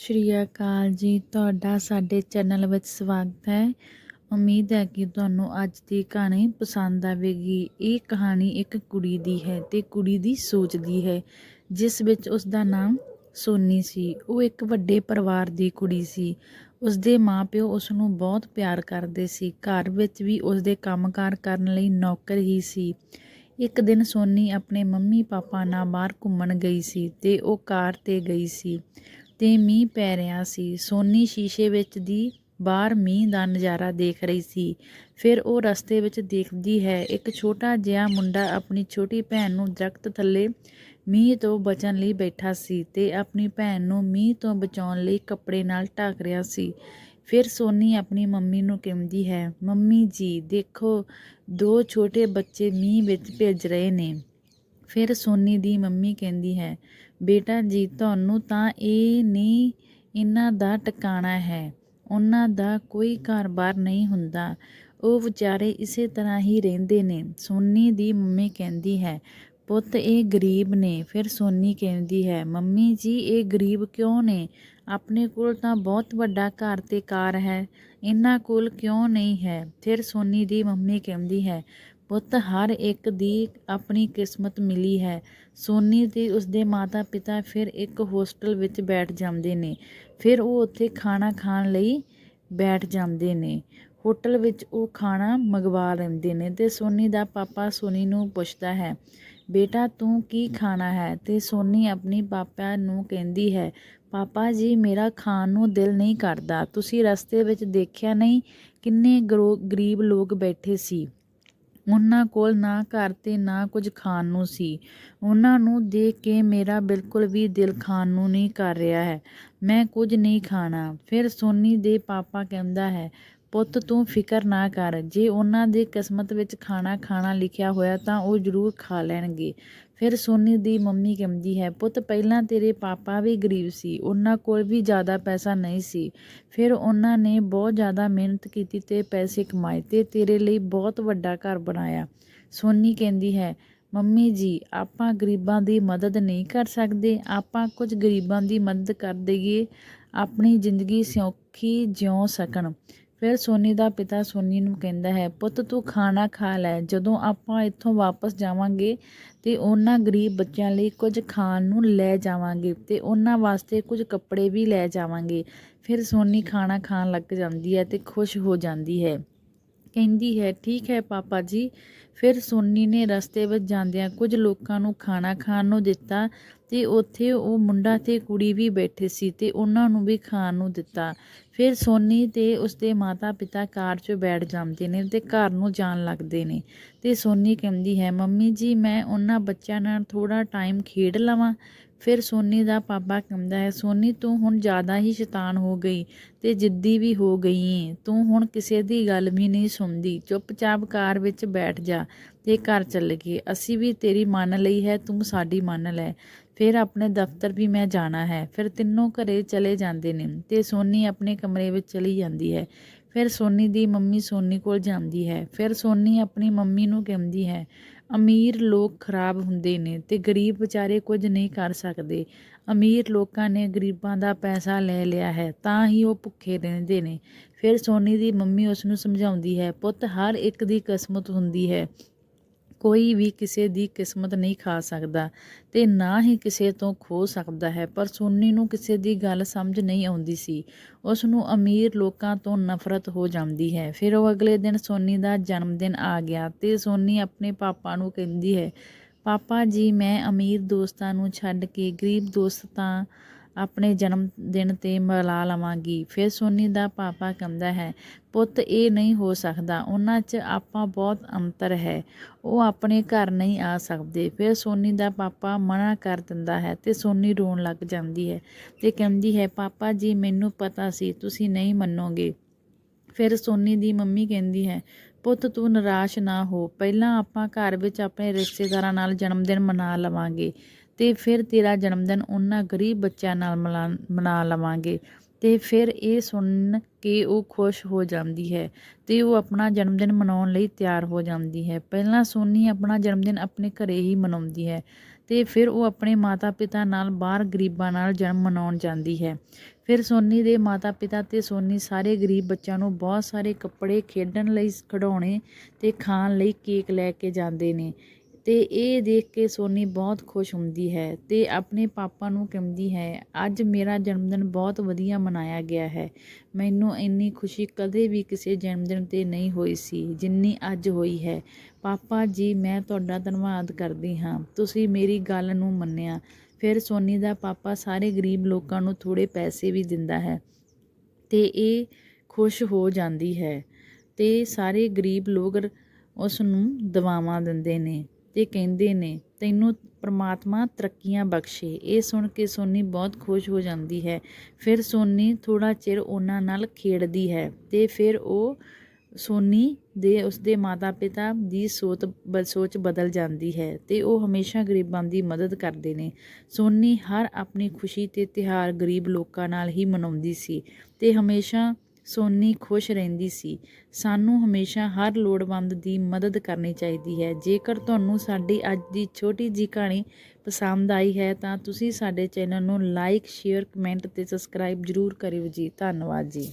ਸ਼੍ਰੀ ਅਕਾਲ ਜੀ। ਤੁਹਾਡਾ ਸਾਡੇ ਚੈਨਲ ਵਿੱਚ ਸਵਾਗਤ ਹੈ। ਉਮੀਦ ਹੈ ਕਿ ਤੁਹਾਨੂੰ ਅੱਜ ਦੀ ਕਹਾਣੀ ਪਸੰਦ ਆਵੇਗੀ। ਇਹ ਕਹਾਣੀ ਇੱਕ ਕੁੜੀ ਦੀ ਹੈ ਤੇ ਕੁੜੀ ਦੀ ਸੋਚ ਦੀ ਹੈ, ਜਿਸ ਵਿੱਚ ਉਸ ਦਾ ਨਾਮ ਸੋਨੀ ਸੀ। ਉਹ ਇੱਕ ਵੱਡੇ ਪਰਿਵਾਰ ਦੀ ਕੁੜੀ ਸੀ। ਉਸ ਦੇ ਮਾਪਿਓ ਉਸ ਨੂੰ ਬਹੁਤ ਪਿਆਰ ਕਰਦੇ ਸੀ। ਘਰ ਵਿੱਚ ਵੀ ਉਸ ਦੇ ਕੰਮਕਾਰ ਕਰਨ ਲਈ ਨੌਕਰ ਹੀ ਸੀ। ਇੱਕ ਦਿਨ ਸੋਨੀ ਆਪਣੇ ਮੰਮੀ ਪਾਪਾ ਨਾਲ ਬਾਹਰ ਘੁੰਮਣ ਗਈ ਸੀ ਤੇ ਉਹ ਕਾਰ ਤੇ ਗਈ ਸੀ। ਤੇ ਮੀਂਹ ਪੈ ਰਿਹਾ ਸੀ। ਸੋਨੀ ਸ਼ੀਸ਼ੇ ਵਿੱਚ ਦੀ ਬਾਹਰ ਮੀਂਹ ਦਾ ਨਜ਼ਾਰਾ ਦੇਖ ਰਹੀ ਸੀ। ਫਿਰ ਉਹ ਰਸਤੇ ਵਿੱਚ ਦੇਖਦੀ ਹੈ, ਇੱਕ ਛੋਟਾ ਜਿਹਾ ਮੁੰਡਾ ਆਪਣੀ ਛੋਟੀ ਭੈਣ ਨੂੰ ਦਰਖਤ ਥੱਲੇ ਮੀਂਹ ਤੋਂ ਬਚਣ ਲਈ ਬੈਠਾ ਸੀ ਤੇ ਆਪਣੀ ਭੈਣ ਨੂੰ ਮੀਂਹ ਤੋਂ ਬਚਾਉਣ ਲਈ ਕੱਪੜੇ ਨਾਲ ਢੱਕ ਰਿਹਾ ਸੀ। ਫਿਰ ਸੋਨੀ ਆਪਣੀ ਮੰਮੀ ਨੂੰ ਕਹਿੰਦੀ ਹੈ, ਮੰਮੀ ਜੀ, ਦੇਖੋ, ਦੋ ਛੋਟੇ ਬੱਚੇ ਮੀਂਹ ਵਿੱਚ ਭਿੱਜ ਰਹੇ ਨੇ। ਫਿਰ ਸੋਨੀ ਦੀ ਮੰਮੀ ਕਹਿੰਦੀ ਹੈ ਬੇਟਾ ਜੀ, ਤੁਹਾਨੂੰ ਤਾਂ ਇਹ ਨਹੀਂ ਇਹਨਾਂ ਦਾ ਟਿਕਾਣਾ ਹੈ। ਉਹਨਾਂ ਦਾ ਕੋਈ ਘਰ-ਬਾਰ ਨਹੀਂ ਹੁੰਦਾ। ਉਹ ਵਿਚਾਰੇ ਇਸੇ ਤਰ੍ਹਾਂ ਹੀ ਰਹਿੰਦੇ ਨੇ। ਸੋਨੀ ਦੀ ਮੰਮੀ ਕਹਿੰਦੀ ਹੈ, ਪੁੱਤ, ਇਹ ਗਰੀਬ ਨੇ। ਫਿਰ ਸੋਨੀ ਕਹਿੰਦੀ ਹੈ, ਮੰਮੀ ਜੀ, ਇਹ ਗਰੀਬ ਕਿਉਂ ਨੇ? ਆਪਣੇ ਕੋਲ ਤਾਂ ਬਹੁਤ ਵੱਡਾ ਘਰ ਤੇ ਕਾਰ ਹੈ। ਇਹਨਾਂ ਕੋਲ ਕਿਉਂ ਨਹੀਂ ਹੈ? ਫਿਰ ਸੋਨੀ ਦੀ ਮੰਮੀ ਕਹਿੰਦੀ ਹੈ ਪੁੱਤ, ਹਰ ਇੱਕ ਦੀ ਆਪਣੀ ਕਿਸਮਤ ਮਿਲੀ ਹੈ। ਸੋਨੀ ਤੇ ਉਸਦੇ ਮਾਤਾ-ਪਿਤਾ ਫਿਰ ਇੱਕ ਹੋਸਟਲ ਵਿੱਚ ਬੈਠ ਜਾਂਦੇ ਨੇ। ਫਿਰ ਉਹ ਉੱਥੇ ਖਾਣਾ ਖਾਣ ਲਈ ਬੈਠ ਜਾਂਦੇ ਨੇ। ਹੋਟਲ ਵਿੱਚ ਉਹ ਖਾਣਾ ਮੰਗਵਾ ਲੈਂਦੇ ਨੇ ਤੇ ਸੋਨੀ ਦਾ ਪਾਪਾ ਸੋਨੀ ਨੂੰ ਪੁੱਛਦਾ ਹੈ, ਬੇਟਾ, ਤੂੰ ਕੀ ਖਾਣਾ ਹੈ? ਤੇ ਸੋਨੀ ਆਪਣੀ ਪਾਪਾ ਨੂੰ ਕਹਿੰਦੀ ਹੈ, ਪਾਪਾ ਜੀ, ਮੇਰਾ ਖਾਣ ਨੂੰ ਦਿਲ ਨਹੀਂ ਕਰਦਾ। ਤੁਸੀਂ ਰਸਤੇ ਵਿੱਚ ਦੇਖਿਆ ਨਹੀਂ ਕਿੰਨੇ ਗਰੀਬ ਲੋਕ ਬੈਠੇ ਸੀ। ਉਹਨਾਂ ਕੋਲ ਨਾ ਘਰ ਤੇ ਨਾ ਕੁਝ ਖਾਣ ਨੂੰ ਸੀ। ਉਹਨਾਂ ਨੂੰ ਦੇਖ ਕੇ ਮੇਰਾ ਬਿਲਕੁਲ ਵੀ ਦਿਲ ਖਾਣ ਨੂੰ ਨਹੀਂ ਕਰ ਰਿਹਾ ਹੈ। ਮੈਂ ਕੁਝ ਨਹੀਂ ਖਾਣਾ। ਫਿਰ ਸੋਨੀ ਦੇ ਪਾਪਾ ਕਹਿੰਦਾ ਹੈ ਪੁੱਤ ਤੂੰ ਫਿਕਰ ਨਾ ਕਰ। ਜੇ ਉਹਨਾਂ ਦੇ ਕਿਸਮਤ ਵਿੱਚ ਖਾਣਾ ਖਾਣਾ ਲਿਖਿਆ ਹੋਇਆ ਤਾਂ ਉਹ ਜ਼ਰੂਰ ਖਾ ਲੈਣਗੇ। ਫਿਰ ਸੋਨੀ ਦੀ ਮੰਮੀ ਕਹਿੰਦੀ ਹੈ, ਪੁੱਤ, ਪਹਿਲਾਂ ਤੇਰੇ ਪਾਪਾ ਵੀ ਗਰੀਬ ਸੀ। ਉਹਨਾਂ ਕੋਲ ਵੀ ਜ਼ਿਆਦਾ ਪੈਸਾ ਨਹੀਂ ਸੀ। ਫਿਰ ਉਹਨਾਂ ਨੇ ਬਹੁਤ ਜ਼ਿਆਦਾ ਮਿਹਨਤ ਕੀਤੀ ਤੇ ਪੈਸੇ ਕਮਾਏ ਤੇ ਤੇਰੇ ਲਈ ਬਹੁਤ ਵੱਡਾ ਘਰ ਬਣਾਇਆ। ਸੋਨੀ ਕਹਿੰਦੀ ਹੈ, ਮੰਮੀ ਜੀ, ਆਪਾਂ ਗਰੀਬਾਂ ਦੀ ਮਦਦ ਨਹੀਂ ਕਰ ਸਕਦੇ। ਆਪਾਂ ਕੁਝ ਗਰੀਬਾਂ ਦੀ ਮਦਦ ਕਰ ਦਈਏ। ਆਪਣੀ ਜ਼ਿੰਦਗੀ ਸੌਖੀ ਜਿਉ ਸਕਣ। ਫਿਰ ਸੋਨੀ ਦਾ ਪਿਤਾ ਸੋਨੀ ਨੂੰ ਕਹਿੰਦਾ ਹੈ, ਪੁੱਤ ਤੂੰ ਖਾਣਾ ਖਾ ਲੈ। ਜਦੋਂ ਆਪਾਂ ਇੱਥੋਂ ਵਾਪਸ ਜਾਵਾਂਗੇ ਤੇ ਉਹਨਾਂ ਗਰੀਬ ਬੱਚਿਆਂ ਲਈ ਕੁਝ ਖਾਣ ਨੂੰ ਲੈ ਜਾਵਾਂਗੇ ਤੇ ਉਹਨਾਂ ਵਾਸਤੇ ਕੁਝ ਕੱਪੜੇ ਵੀ ਲੈ ਜਾਵਾਂਗੇ। ਫਿਰ ਸੋਨੀ ਖਾਣਾ ਖਾਣ ਲੱਗ ਜਾਂਦੀ ਹੈ ਤੇ ਖੁਸ਼ ਹੋ ਜਾਂਦੀ ਹੈ। ਕਹਿੰਦੀ ਹੈ, ਠੀਕ ਹੈ ਪਾਪਾ ਜੀ ਫਿਰ ਸੋਨੀ ਨੇ ਰਸਤੇ ਵਿੱਚ ਜਾਂਦਿਆਂ ਕੁਝ ਲੋਕਾਂ ਨੂੰ ਖਾਣਾ ਖਾਣ ਨੂੰ ਦਿੱਤਾ ਤੇ ਉੱਥੇ ਉਹ ਮੁੰਡਾ ਤੇ ਕੁੜੀ ਵੀ ਬੈਠੇ ਸੀ ਤੇ ਉਹਨਾਂ ਨੂੰ ਵੀ ਖਾਣ ਨੂੰ ਦਿੱਤਾ। ਫਿਰ ਸੋਨੀ ਤੇ ਉਸਦੇ ਮਾਤਾ-ਪਿਤਾ ਕਾਰ 'ਚ ਬੈਠ ਜਾਂਦੇ ਨੇ ਤੇ ਘਰ ਨੂੰ ਜਾਣ ਲੱਗਦੇ ਨੇ ਤੇ ਸੋਨੀ ਕਹਿੰਦੀ ਹੈ, ਮੰਮੀ ਜੀ, ਮੈਂ ਉਹਨਾਂ ਬੱਚਿਆਂ ਨਾਲ ਥੋੜਾ ਟਾਈਮ ਖੇਡ ਲਵਾਂ। ਫਿਰ ਸੋਨੀ ਦਾ ਪਾਪਾ ਕਹਿੰਦਾ ਹੈ, ਸੋਨੀ, ਤੂੰ ਹੁਣ ਜ਼ਿਆਦਾ ਹੀ ਸ਼ੈਤਾਨ ਹੋ ਗਈ ਤੇ ਜਿੱਦੀ ਵੀ ਹੋ ਗਈ ਏ। ਤੂੰ ਹੁਣ ਕਿਸੇ ਦੀ ਗੱਲ ਵੀ ਨਹੀਂ ਸੁਣਦੀ। ਚੁੱਪਚਾਪ ਕਾਰ ਵਿੱਚ ਬੈਠ ਜਾ। ਤੇ ਘਰ ਚੱਲ ਗਏ ਅਸੀਂ ਵੀ ਤੇਰੀ ਮੰਨ ਲਈ ਹੈ, ਤੂੰ ਸਾਡੀ ਮੰਨ ਲੈ। ਫਿਰ ਆਪਣੇ ਦਫ਼ਤਰ ਵੀ ਮੈਂ ਜਾਣਾ ਹੈ। ਫਿਰ ਤਿੰਨੋਂ ਘਰੇ ਚਲੇ ਜਾਂਦੇ ਨੇ ਤੇ ਸੋਨੀ ਆਪਣੇ ਕਮਰੇ ਵਿੱਚ ਚਲੀ ਜਾਂਦੀ ਹੈ। ਫਿਰ ਸੋਨੀ ਦੀ ਮੰਮੀ ਸੋਨੀ ਕੋਲ ਜਾਂਦੀ ਹੈ। ਫਿਰ ਸੋਨੀ ਆਪਣੀ ਮੰਮੀ ਨੂੰ ਕਹਿੰਦੀ ਹੈ ਅਮੀਰ ਲੋਕ ਖਰਾਬ ਹੁੰਦੇ ਨੇ ਤੇ ਗਰੀਬ ਵਿਚਾਰੇ ਕੁਝ ਨਹੀਂ ਕਰ ਸਕਦੇ। ਅਮੀਰ ਲੋਕਾਂ ਨੇ ਗਰੀਬਾਂ ਦਾ ਪੈਸਾ ਲੈ ਲਿਆ ਹੈ, ਤਾਂ ਹੀ ਉਹ ਭੁੱਖੇ ਰਹਿੰਦੇ ਨੇ। ਫਿਰ ਸੋਨੀ ਦੀ ਮੰਮੀ ਉਸ ਨੂੰ ਸਮਝਾਉਂਦੀ ਹੈ, ਪੁੱਤ, ਹਰ ਇੱਕ ਦੀ ਕਿਸਮਤ ਹੁੰਦੀ ਹੈ। ਕੋਈ ਵੀ ਕਿਸੇ ਦੀ ਕਿਸਮਤ ਨਹੀਂ ਖਾ ਸਕਦਾ ਤੇ ਨਾ ਹੀ ਕਿਸੇ ਤੋਂ ਖੋ ਸਕਦਾ ਹੈ। ਪਰ ਸੋਨੀ ਨੂੰ ਕਿਸੇ ਦੀ ਗੱਲ ਸਮਝ ਨਹੀਂ ਆਉਂਦੀ ਸੀ। ਉਸ ਨੂੰ ਅਮੀਰ ਲੋਕਾਂ ਤੋਂ ਨਫ਼ਰਤ ਹੋ ਜਾਂਦੀ ਹੈ। ਫਿਰ ਉਹ ਅਗਲੇ ਦਿਨ ਸੋਨੀ ਦਾ ਜਨਮ ਦਿਨ ਆ ਗਿਆ ਤੇ ਸੋਨੀ ਆਪਣੇ ਪਾਪਾ ਨੂੰ ਕਹਿੰਦੀ ਹੈ, ਪਾਪਾ ਜੀ, ਮੈਂ ਅਮੀਰ ਦੋਸਤਾਂ ਨੂੰ ਛੱਡ ਕੇ ਗਰੀਬ ਦੋਸਤਾਂ ਆਪਣੇ ਜਨਮ ਦਿਨ ਤੇ ਮਿਲਾ ਲਵਾਂਗੀ। ਫਿਰ ਸੋਨੀ ਦਾ ਪਾਪਾ ਕਹਿੰਦਾ ਹੈ, ਪੁੱਤ, ਇਹ ਨਹੀਂ ਹੋ ਸਕਦਾ। ਉਹਨਾਂ 'ਚ ਆਪਾਂ ਬਹੁਤ ਅੰਤਰ ਹੈ। ਉਹ ਆਪਣੇ ਘਰ ਨਹੀਂ ਆ ਸਕਦੇ। ਫਿਰ ਸੋਨੀ ਦਾ ਪਾਪਾ ਮਨਾ ਕਰ ਦਿੰਦਾ ਹੈ ਤੇ ਸੋਨੀ ਰੋਣ ਲੱਗ ਜਾਂਦੀ ਹੈ ਤੇ ਕਹਿੰਦੀ ਹੈ, ਪਾਪਾ ਜੀ, ਮੈਨੂੰ ਪਤਾ ਸੀ, ਤੁਸੀਂ ਨਹੀਂ ਮੰਨੋਗੇ। ਫਿਰ ਸੋਨੀ ਦੀ ਮੰਮੀ ਕਹਿੰਦੀ ਹੈ, ਪੁੱਤ, ਤੂੰ ਨਿਰਾਸ਼ ਨਾ ਹੋ। ਪਹਿਲਾਂ ਆਪਾਂ ਘਰ ਵਿੱਚ ਆਪਣੇ ਰਿਸ਼ਤੇਦਾਰਾਂ ਨਾਲ ਜਨਮ ਦਿਨ ਮਨਾ ਲਵਾਂਗੇ। ਤੇ ਫਿਰ ਤੇਰਾ ਜਨਮ ਦਿਨ ਉਹਨਾਂ ਗਰੀਬ ਬੱਚਿਆਂ ਨਾਲ ਮਨਾ ਲਵਾਂਗੇ। ਤੇ ਫਿਰ ਇਹ ਸੁਣ ਕੇ ਉਹ ਖੁਸ਼ ਹੋ ਜਾਂਦੀ ਹੈ ਤੇ ਉਹ ਆਪਣਾ ਜਨਮ ਦਿਨ ਮਨਾਉਣ ਲਈ ਤਿਆਰ ਹੋ ਜਾਂਦੀ ਹੈ। ਪਹਿਲਾਂ ਸੋਨੀ ਆਪਣਾ ਜਨਮ ਦਿਨ ਆਪਣੇ ਘਰੇ ਹੀ ਮਨਾਉਂਦੀ ਹੈ ਤੇ ਫਿਰ ਉਹ ਆਪਣੇ ਮਾਤਾ-ਪਿਤਾ ਨਾਲ ਬਾਹਰ ਗਰੀਬਾਂ ਨਾਲ ਜਨਮ ਮਨਾਉਣ ਜਾਂਦੀ ਹੈ। ਫਿਰ ਸੋਨੀ ਦੇ ਮਾਤਾ-ਪਿਤਾ ਤੇ ਸੋਨੀ ਸਾਰੇ ਗਰੀਬ ਬੱਚਿਆਂ ਨੂੰ ਬਹੁਤ ਸਾਰੇ ਕੱਪੜੇ ਖੇਡਣ ਲਈ ਖਿਡੌਣੇ ਤੇ ਖਾਣ ਲਈ ਕੇਕ ਲੈ ਕੇ ਜਾਂਦੇ ਨੇ। ਤੇ ਇਹ ਦੇਖ ਕੇ ਸੋਨੀ ਬਹੁਤ ਖੁਸ਼ ਹੁੰਦੀ ਹੈ ਤੇ ਆਪਣੇ ਪਾਪਾ ਨੂੰ ਕਹਿੰਦੀ ਹੈ, ਅੱਜ ਮੇਰਾ ਜਨਮਦਿਨ ਬਹੁਤ ਵਧੀਆ ਮਨਾਇਆ ਗਿਆ ਹੈ। ਮੈਨੂੰ ਇੰਨੀ ਖੁਸ਼ੀ ਕਦੇ ਵੀ ਕਿਸੇ ਜਨਮਦਿਨ ਤੇ ਨਹੀਂ ਹੋਈ ਸੀ, ਜਿੰਨੀ ਅੱਜ ਹੋਈ ਹੈ। ਪਾਪਾ ਜੀ, ਮੈਂ ਤੁਹਾਡਾ ਧੰਨਵਾਦ ਕਰਦੀ ਹਾਂ। ਤੁਸੀਂ ਮੇਰੀ ਗੱਲ ਨੂੰ ਮੰਨਿਆ। ਫਿਰ ਸੋਨੀ ਦਾ ਪਾਪਾ ਸਾਰੇ ਗਰੀਬ ਲੋਕਾਂ ਨੂੰ ਥੋੜੇ ਪੈਸੇ ਵੀ ਦਿੰਦਾ ਹੈ ਤੇ ਇਹ ਖੁਸ਼ ਹੋ ਜਾਂਦੀ ਹੈ ਤੇ ਸਾਰੇ ਗਰੀਬ ਲੋਕ ਉਸ ਨੂੰ ਦਵਾਵਾਂ ਦਿੰਦੇ ਨੇ। ਤੇ ਕਹਿੰਦੇ ਨੇ, ਤੈਨੂੰ ਪ੍ਰਮਾਤਮਾ ਤਰੱਕੀਆਂ ਬਖਸ਼ੇ। ਇਹ ਸੁਣ ਕੇ ਸੋਨੀ ਬਹੁਤ ਖੁਸ਼ ਹੋ ਜਾਂਦੀ ਹੈ। ਫਿਰ ਸੋਨੀ ਥੋੜਾ ਚਿਰ ਉਹਨਾਂ ਨਾਲ ਖੇਡਦੀ ਹੈ ਤੇ ਫਿਰ ਉਹ ਸੋਨੀ ਦੇ ਉਸਦੇ ਮਾਤਾ-ਪਿਤਾ ਦੀ ਸੋਚ ਬ- ਸੋਚ ਬਦਲ ਜਾਂਦੀ ਹੈ ਤੇ ਉਹ ਹਮੇਸ਼ਾ ਗਰੀਬਾਂ ਦੀ ਮਦਦ ਕਰਦੇ ਨੇ। ਸੋਨੀ ਹਰ ਆਪਣੀ ਖੁਸ਼ੀ ਤੇ ਤਿਉਹਾਰ ਗਰੀਬ ਲੋਕਾਂ ਨਾਲ ਹੀ ਮਨਾਉਂਦੀ ਸੀ ਤੇ ਹਮੇਸ਼ਾ ਸੋਨੀ ਖੁਸ਼ ਰਹਿੰਦੀ ਸੀ। ਸਾਨੂੰ ਹਮੇਸ਼ਾ ਹਰ ਲੋੜਵੰਦ ਦੀ ਮਦਦ ਕਰਨੀ ਚਾਹੀਦੀ ਹੈ। ਜੇਕਰ ਤੁਹਾਨੂੰ ਸਾਡੀ ਅੱਜ ਦੀ ਛੋਟੀ ਜੀ ਕਹਾਣੀ ਪਸੰਦ ਆਈ ਹੈ, ਤਾਂ ਤੁਸੀਂ ਸਾਡੇ ਚੈਨਲ ਨੂੰ ਲਾਈਕ ਸ਼ੇਅਰ ਕਮੈਂਟ ਤੇ ਸਬਸਕ੍ਰਾਈਬ ਜ਼ਰੂਰ ਕਰਿਓ ਜੀ। ਧੰਨਵਾਦ ਜੀ।